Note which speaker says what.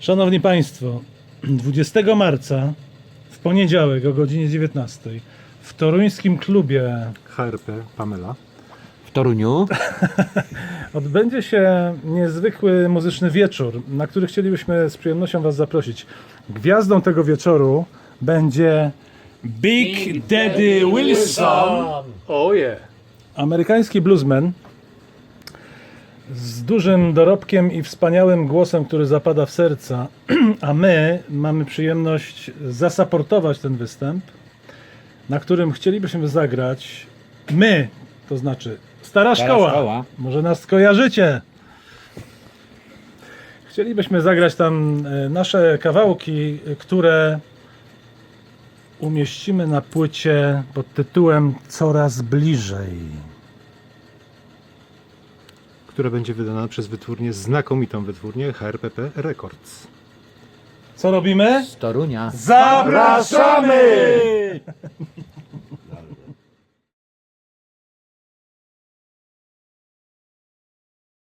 Speaker 1: Szanowni Państwo, 20 marca w poniedziałek o godzinie 19 w toruńskim klubie
Speaker 2: HRP Pamela.
Speaker 3: W Toruniu.
Speaker 1: odbędzie się niezwykły muzyczny wieczór, na który chcielibyśmy z przyjemnością Was zaprosić. Gwiazdą tego wieczoru będzie Big Daddy Wilson.
Speaker 2: Oje!
Speaker 1: Amerykański bluesman z dużym dorobkiem i wspaniałym głosem, który zapada w serca, a my mamy przyjemność zasaportować ten występ, na którym chcielibyśmy zagrać my, to znaczy Stara
Speaker 3: Stara
Speaker 1: Szkoła.
Speaker 3: Szkoła.
Speaker 1: Może nas kojarzycie. Chcielibyśmy zagrać tam e, nasze kawałki, e, które umieścimy na płycie pod tytułem Coraz bliżej.
Speaker 2: Która będzie wydana przez wytwórnię, znakomitą wytwórnię HRPP Records.
Speaker 1: Co robimy?
Speaker 3: Z Torunia.
Speaker 1: Zapraszamy!